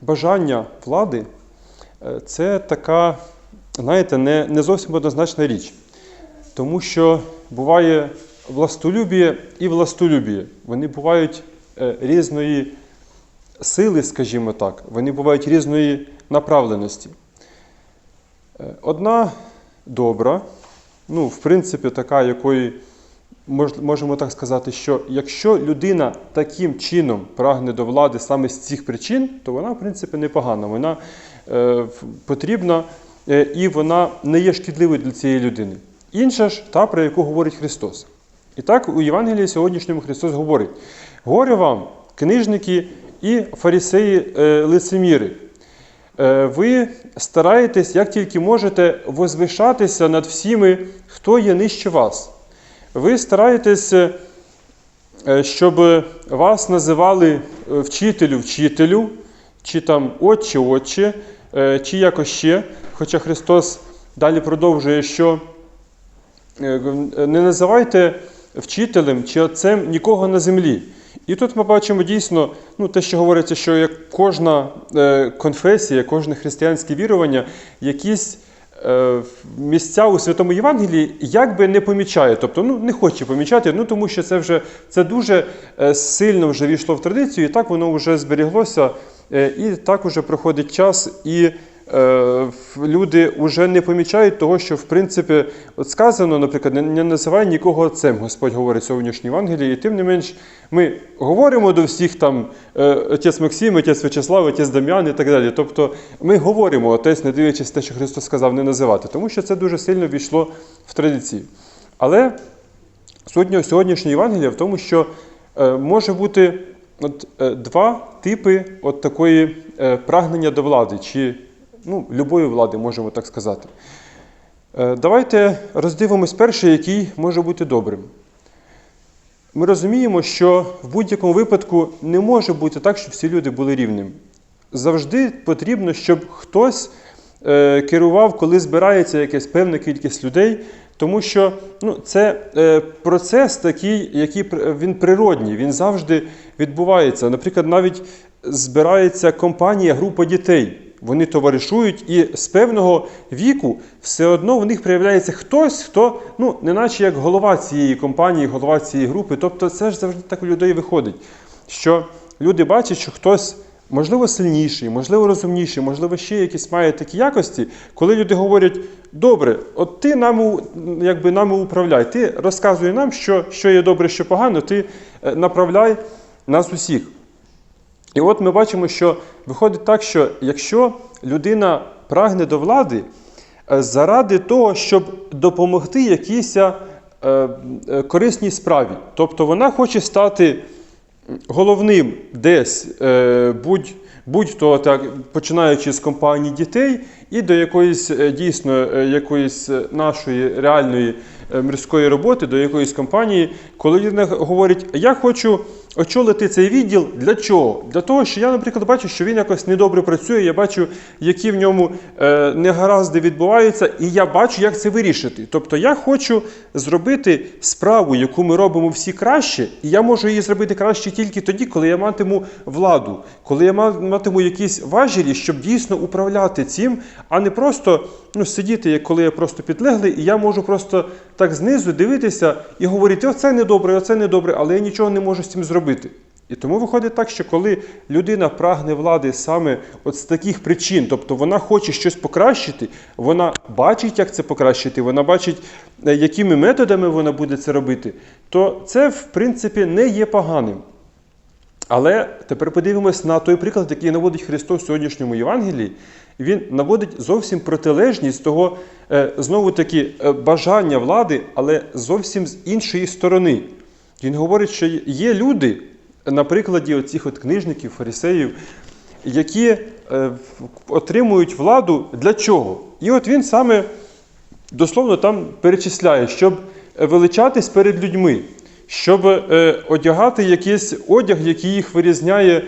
бажання влади е, це така, знаєте, не, не зовсім однозначна річ. Тому що буває властолюбіє і властолюбіє. Вони бувають е, різної сили, скажімо так, вони бувають різної направленості. Е, Одна добра, ну, в принципі, така, якої можемо так сказати, що якщо людина таким чином прагне до влади саме з цих причин, то вона, в принципі, непогана. Вона е, потрібна е, і вона не є шкідливою для цієї людини. Інша ж та, про яку говорить Христос. І так у Євангелії сьогоднішньому Христос говорить: горе вам, книжники і фарисеї е, лицеміри. Е, Ви стараєтесь, як тільки можете, возвишатися над всіми, хто є нижче вас. Ви стараєтесь, е, щоб вас називали е, вчителю, вчителю, чи там отче, отче, е, чи якось ще. Хоча Христос далі продовжує, що е, не називайте вчителем чи отцем нікого на землі. І тут ми бачимо дійсно ну, те, що говориться, що як кожна е, конфесія, кожне християнське вірування, якісь е, місця у Святому Євангелії якби не помічає, тобто ну, не хоче помічати, ну, тому що це вже це дуже е, сильно вже війшло в традицію, і так воно вже зберіглося, е, і так уже проходить час, і е, люди вже не помічають того, що в принципі от сказано, наприклад, не, називай нікого отцем, Господь говорить сьогоднішній Євангелії, і тим не менш ми говоримо до всіх там е, отець Максим, отець Вячеслав, отець Дам'ян і так далі. Тобто ми говоримо отець, не дивлячись те, що Христос сказав, не називати, тому що це дуже сильно війшло в традицію. Але сьогодні, сьогоднішнє Євангеліє в тому, що е, може бути от, е, два типи от такої е, прагнення до влади, чи ну, любої влади, можемо так сказати. Е, давайте роздивимось перший, який може бути добрим. Ми розуміємо, що в будь-якому випадку не може бути так, щоб всі люди були рівними. Завжди потрібно, щоб хтось е, керував, коли збирається якась певна кількість людей, тому що ну, це е, процес такий, який він природній, він завжди відбувається. Наприклад, навіть збирається компанія, група дітей. Вони товаришують, і з певного віку все одно в них проявляється хтось, хто, ну, неначе як голова цієї компанії, голова цієї групи. Тобто це ж завжди так у людей виходить, що люди бачать, що хтось, можливо, сильніший, можливо, розумніший, можливо, ще якісь має такі якості, коли люди говорять: добре, от ти нами, якби нами управляй, ти розказуй нам, що, що є добре, що погано, ти е, направляй нас усіх. І от ми бачимо, що виходить так, що якщо людина прагне до влади е, заради того, щоб допомогти якійсь е, е, корисній справі, тобто вона хоче стати головним десь, будь, будь-то так, починаючи з компанії дітей і до якоїсь дійсно якоїсь нашої реальної мирської роботи, до якоїсь компанії, коли людина говорить, я хочу очолити цей відділ для чого? Для того, що я, наприклад, бачу, що він якось недобре працює, я бачу, які в ньому е, негаразди відбуваються, і я бачу, як це вирішити. Тобто я хочу зробити справу, яку ми робимо всі краще, і я можу її зробити краще тільки тоді, коли я матиму владу, коли я матиму якісь важелі, щоб дійсно управляти цим, а не просто ну, сидіти, як коли я просто підлеглий, і я можу просто так знизу дивитися і говорити, оце недобре, оце недобре, але я нічого не можу з цим зробити. І тому виходить так, що коли людина прагне влади саме от з таких причин, тобто вона хоче щось покращити, вона бачить, як це покращити, вона бачить, е, якими методами вона буде це робити, то це, в принципі, не є поганим. Але тепер подивимось на той приклад, який наводить Христос в сьогоднішньому Євангелії. Він наводить зовсім протилежність того, е, знову таки, е, бажання влади, але зовсім з іншої сторони. Він говорить, що є люди, на прикладі оцих от книжників, фарисеїв, які е, отримують владу для чого? І от він саме дословно там перечисляє, щоб величатись перед людьми, щоб е, одягати якийсь одяг, який їх вирізняє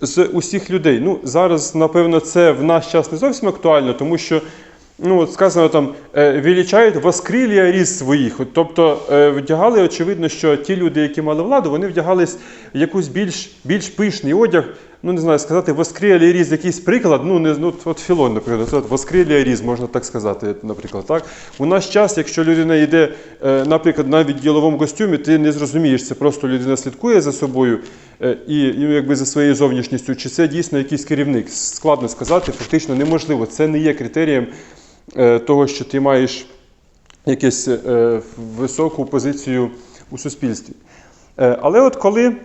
з усіх людей. Ну, зараз, напевно, це в наш час не зовсім актуально, тому що. Ну, от сказано там, е, величають воскрілля різ своїх. От, тобто е, вдягали, очевидно, що ті люди, які мали владу, вони вдягались в якийсь більш, більш пишний одяг. Ну не знаю, сказати, воскріаліаріз якийсь приклад, ну не ну, от Філон, наприклад, воскріаліаріз, можна так сказати, наприклад. Так? У наш час, якщо людина йде, е, наприклад, навіть в діловому костюмі, ти не зрозумієш, це просто людина слідкує за собою е, і, ну, якби за своєю зовнішністю, чи це дійсно якийсь керівник. Складно сказати, фактично неможливо. Це не є критерієм е, того, що ти маєш якусь високу позицію у суспільстві. Але от коли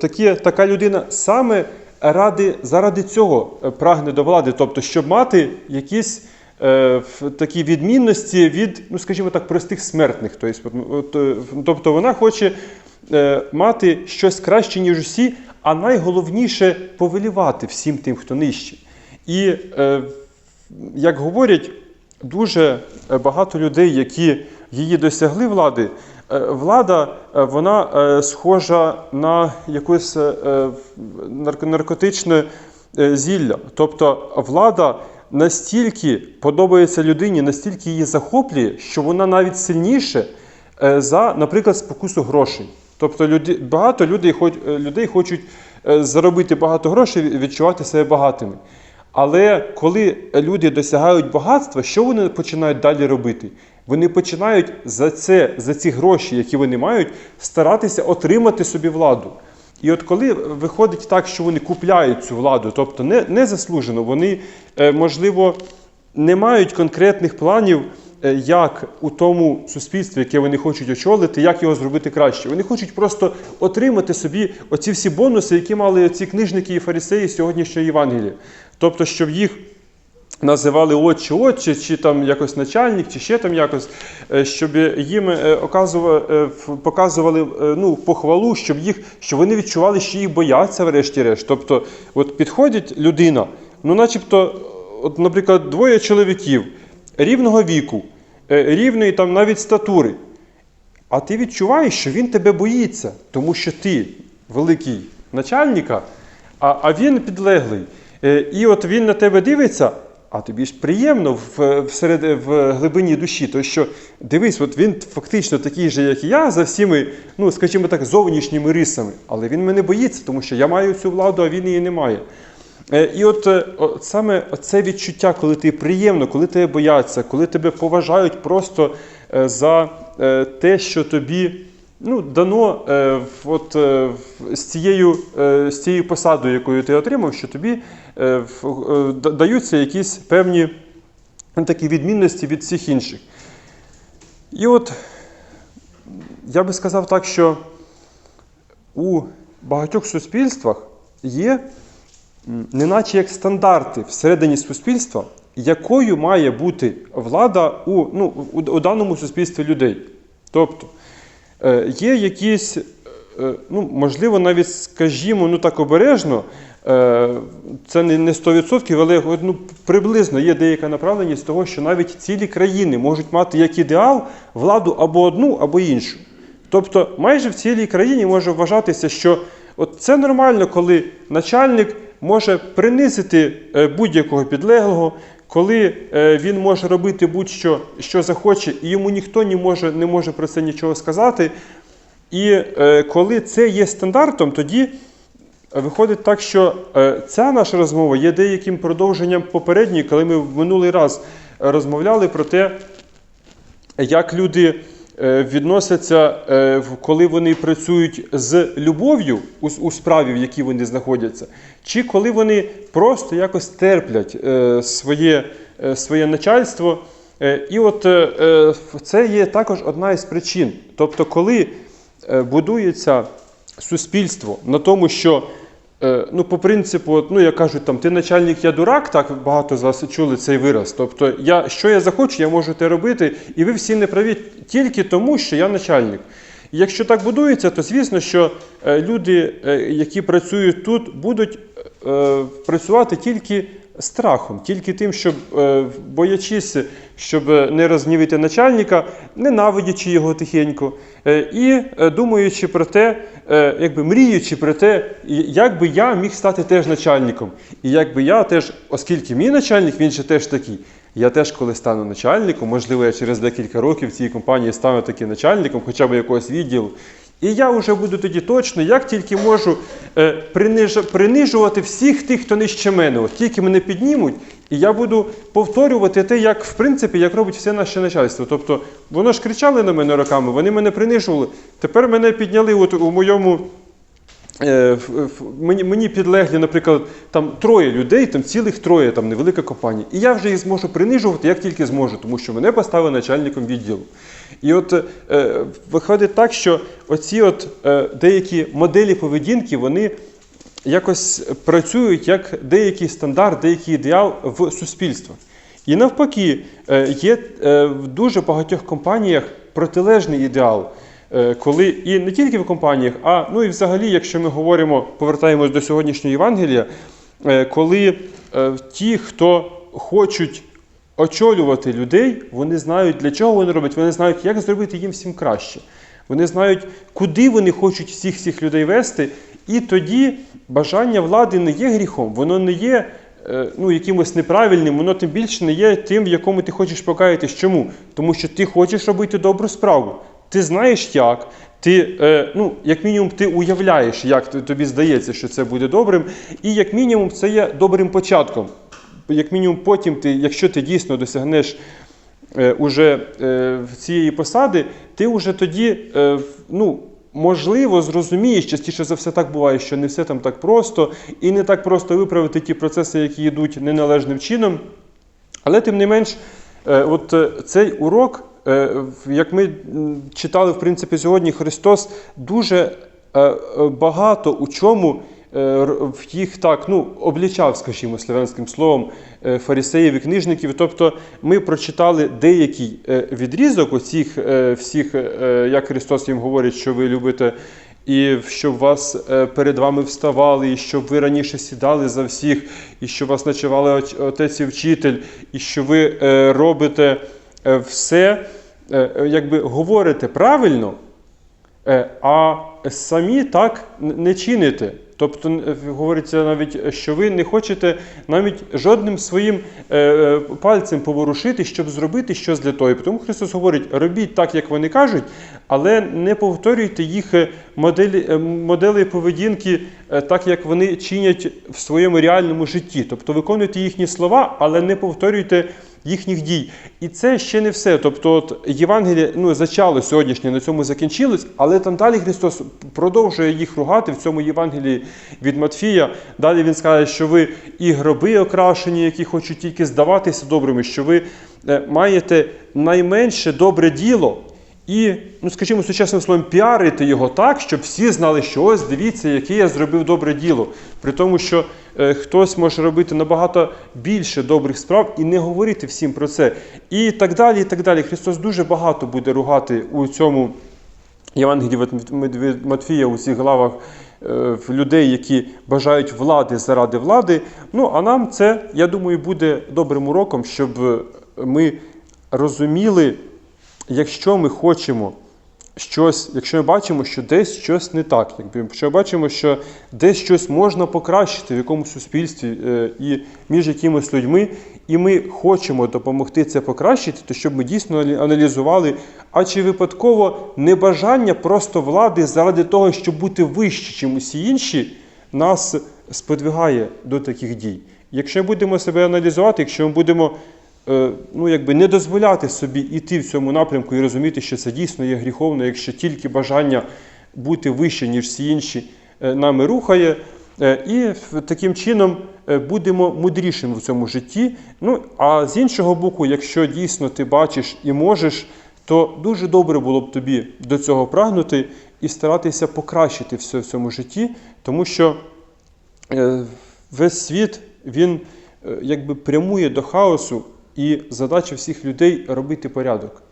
такі, така людина саме ради, заради цього е, прагне до влади, тобто, щоб мати якісь е, такі відмінності від, ну скажімо так, простих смертних. Тобто, е, тобто вона хоче е, мати щось краще, ніж усі, а найголовніше повелівати всім тим, хто нижче. І е, як говорять, дуже е, багато людей, які її досягли влади, е, влада е, вона е, схожа на якусь е, наркотичне е, зілля. Тобто влада настільки подобається людині, настільки її захоплює, що вона навіть сильніше е, за, наприклад, спокусу грошей. Тобто люди, багато людей, е, людей хочуть е, заробити багато грошей, і відчувати себе багатими. Але коли люди досягають багатства, що вони починають далі робити? Вони починають за це, за ці гроші, які вони мають, старатися отримати собі владу. І от коли виходить так, що вони купляють цю владу, тобто не, не заслужено, вони, е, можливо, не мають конкретних планів, е, як у тому суспільстві, яке вони хочуть очолити, як його зробити краще. Вони хочуть просто отримати собі оці всі бонуси, які мали ці книжники і фарисеї сьогоднішньої Євангелії. Тобто, щоб їх називали отче отче, чи там якось начальник, чи ще там якось, е, щоб їм е, е, показували ну, похвалу, щоб їх, щоб вони відчували, що їх бояться, врешті-решт. Тобто, от підходить людина, ну, начебто, от, наприклад, двоє чоловіків рівного віку, рівної там навіть статури. А ти відчуваєш, що він тебе боїться, тому що ти великий начальника, а, а він підлеглий. І от він на тебе дивиться, а тобі ж приємно в, всеред, в глибині душі. То що дивись, от він фактично такий же, як і я, за всіми, ну скажімо так, зовнішніми рисами. Але він мене боїться, тому що я маю цю владу, а він її не має. Е, І от е, о, саме це відчуття, коли ти приємно, коли тебе бояться, коли тебе поважають просто е, за те, що тобі ну, дано е, от, е, з, цією, е, з цією посадою, якою ти отримав, що тобі е, е, даються якісь певні ну, такі відмінності від всіх інших. І от я би сказав так, що у багатьох суспільствах є неначе як стандарти всередині суспільства, якою має бути влада у, ну, у, у даному суспільстві людей. Тобто є якісь, е, ну, можливо, навіть скажімо, ну так обережно, е, це не, не 100%, але ну, приблизно є деяка направленість того, що навіть цілі країни можуть мати як ідеал владу або одну, або іншу. Тобто майже в цілій країні може вважатися, що от це нормально, коли начальник може принизити е, будь-якого підлеглого, коли е, він може робити будь-що, що захоче, і йому ніхто не може, не може про це нічого сказати. І е, коли це є стандартом, тоді виходить так, що е, ця наша розмова є деяким продовженням попередньої, коли ми в минулий раз розмовляли про те, як люди відносяться, е, коли вони працюють з любов'ю у, справі, в якій вони знаходяться, чи коли вони просто якось терплять е, своє, е, своє начальство. Е, І от е, е, це є також одна із причин. Тобто, коли е, будується суспільство на тому, що Е, Ну, по принципу, ну, як кажуть, там, ти начальник, я дурак, так багато з вас чули цей вираз. Тобто, я, що я захочу, я можу те робити, і ви всі не праві тільки тому, що я начальник. І якщо так будується, то звісно, що е, люди, е, які працюють тут, будуть е, працювати тільки страхом, тільки тим, щоб е, боячись, щоб не розгнівити начальника, ненавидячи його тихенько, е, і е, думаючи про те, е, якби мріючи про те, як би я міг стати теж начальником. І як би я теж, оскільки мій начальник, він же теж такий. Я теж, коли стану начальником, можливо, я через декілька років в цій компанії стану таким начальником, хоча б якогось відділу. І я вже буду тоді точно, як тільки можу е, приниж, принижувати всіх тих, хто нижче мене. От тільки мене піднімуть, і я буду повторювати те, як в принципі, як робить все наше начальство. Тобто воно ж кричали на мене роками, вони мене принижували. Тепер мене підняли от у моєму. Е, Мені, мені підлеглі, наприклад, там троє людей, там цілих троє, там невелика компанія. І я вже їх зможу принижувати, як тільки зможу, тому що мене поставили начальником відділу. І от е, виходить так, що оці от е, деякі моделі поведінки, вони якось працюють як деякий стандарт, деякий ідеал в суспільствах. І навпаки, е, є е, в дуже багатьох компаніях протилежний ідеал. Е, Коли і не тільки в компаніях, а ну і взагалі, якщо ми говоримо, повертаємось до сьогоднішнього Євангелія, коли ті, хто хочуть очолювати людей, вони знають, для чого вони роблять, вони знають, як зробити їм всім краще. Вони знають, куди вони хочуть всіх цих людей вести, і тоді бажання влади не є гріхом, воно не є е, ну, якимось неправильним, воно тим більше не є тим, в якому ти хочеш покаятись. Чому? Тому що ти хочеш робити добру справу. Ти знаєш як, ти, е, ну, як мінімум, ти уявляєш, як тобі здається, що це буде добрим, і як мінімум це є добрим початком. Як мінімум, потім ти, якщо ти дійсно досягнеш е, уже е, цієї посади, ти вже тоді, е, ну, можливо, зрозумієш, частіше за все так буває, що не все там так просто, і не так просто виправити ті процеси, які йдуть неналежним чином. Але тим не менш, е, от е, цей урок, е, як ми читали, в принципі, сьогодні, Христос дуже е, е, багато у чому їх так ну, облічав, скажімо, славянським словом, е, фарисеїв і книжників. Тобто ми прочитали деякий е, відрізок оцих е, всіх, е, як Христос їм говорить, що ви любите і щоб вас е, перед вами вставали, і щоб ви раніше сідали за всіх, і щоб вас ночували отець і вчитель, і що ви е, робите е, все, е, е, якби говорите правильно, е, а самі так не чините. Тобто е, говориться навіть, що ви не хочете навіть жодним своїм е, е, пальцем поворушити, щоб зробити щось для того. Тому Христос говорить: робіть так, як вони кажуть, але не повторюйте їх моделі, моделі поведінки так, як вони чинять в своєму реальному житті. Тобто виконуйте їхні слова, але не повторюйте їхніх дій. І це ще не все. Тобто, от Євангеліє ну, зачало сьогоднішнє, на цьому закінчилось, але там далі Христос продовжує їх ругати в цьому Євангелії від Матфія. Далі він скаже, що ви і гроби окрашені, які хочуть тільки здаватися добрими, що ви е, маєте найменше добре діло. І, ну скажімо, сучасним словом, піарити його так, щоб всі знали, що ось дивіться, яке я зробив добре діло. При тому, що е, хтось може робити набагато більше добрих справ і не говорити всім про це. І так далі. і так далі. Христос дуже багато буде ругати у цьому Євангелії від- Матфія у цих главах е, людей, які бажають влади заради влади. Ну, а нам це, я думаю, буде добрим уроком, щоб ми розуміли, якщо ми хочемо щось, якщо ми бачимо, що десь щось не так, якби якщо ми бачимо, що десь щось можна покращити в якомусь суспільстві е, і між якимись людьми, і ми хочемо допомогти це покращити, то щоб ми дійсно аналізували, а чи випадково небажання просто влади заради того, щоб бути вище, чим усі інші, нас сподвигає до таких дій. Якщо ми будемо себе аналізувати, якщо ми будемо ну, якби не дозволяти собі йти в цьому напрямку і розуміти, що це дійсно є гріховно, якщо тільки бажання бути вище, ніж всі інші, е, нами рухає. Е, І таким чином е, будемо мудрішими в цьому житті. Ну, а з іншого боку, якщо дійсно ти бачиш і можеш, то дуже добре було б тобі до цього прагнути і старатися покращити все в цьому житті, тому що е, весь світ він е, якби прямує до хаосу, і задача всіх людей робити порядок.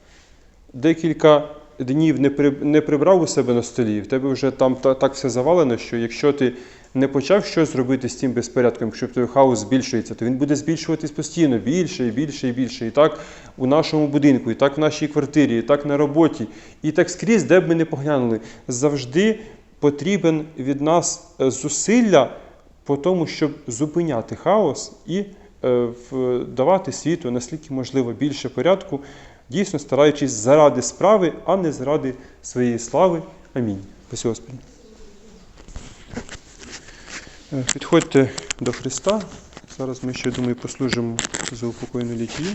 Декілька днів не, при, не прибрав у себе на столі, в тебе вже там та, так все завалено, що якщо ти не почав щось робити з цим безпорядком, якщо тебе хаос збільшується, то він буде збільшуватись постійно більше і більше і більше. І так у нашому будинку, і так в нашій квартирі, і так на роботі, і так скрізь, де б ми не поглянули, завжди потрібен від нас е, зусилля по тому, щоб зупиняти хаос і давати світу наскільки можливо більше порядку, дійсно стараючись заради справи, а не заради своєї слави. Амінь. Спасі Господи. Е, Підходьте до Христа. Зараз ми ще, думаю, послужимо за упокоєну літію.